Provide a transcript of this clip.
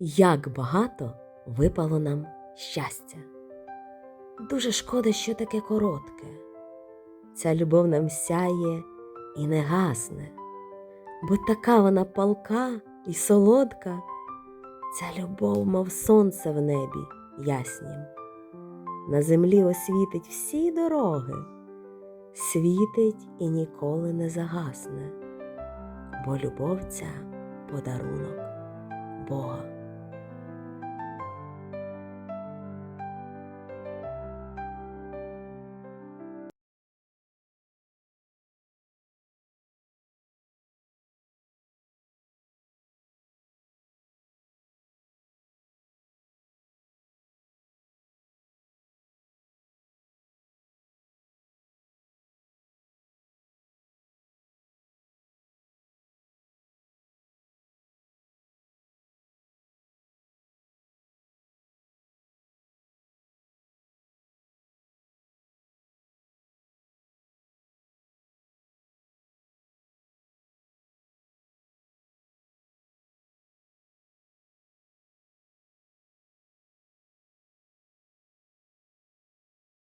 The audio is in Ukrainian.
як багато випало нам щастя. Дуже шкода, що таке коротке. Ця любов нам сяє і не гасне, бо така вона палка і солодка, ця любов, мов сонце в небі яснім. На землі освітить всі дороги, світить і ніколи не загасне, бо любов ця подарунок Бога.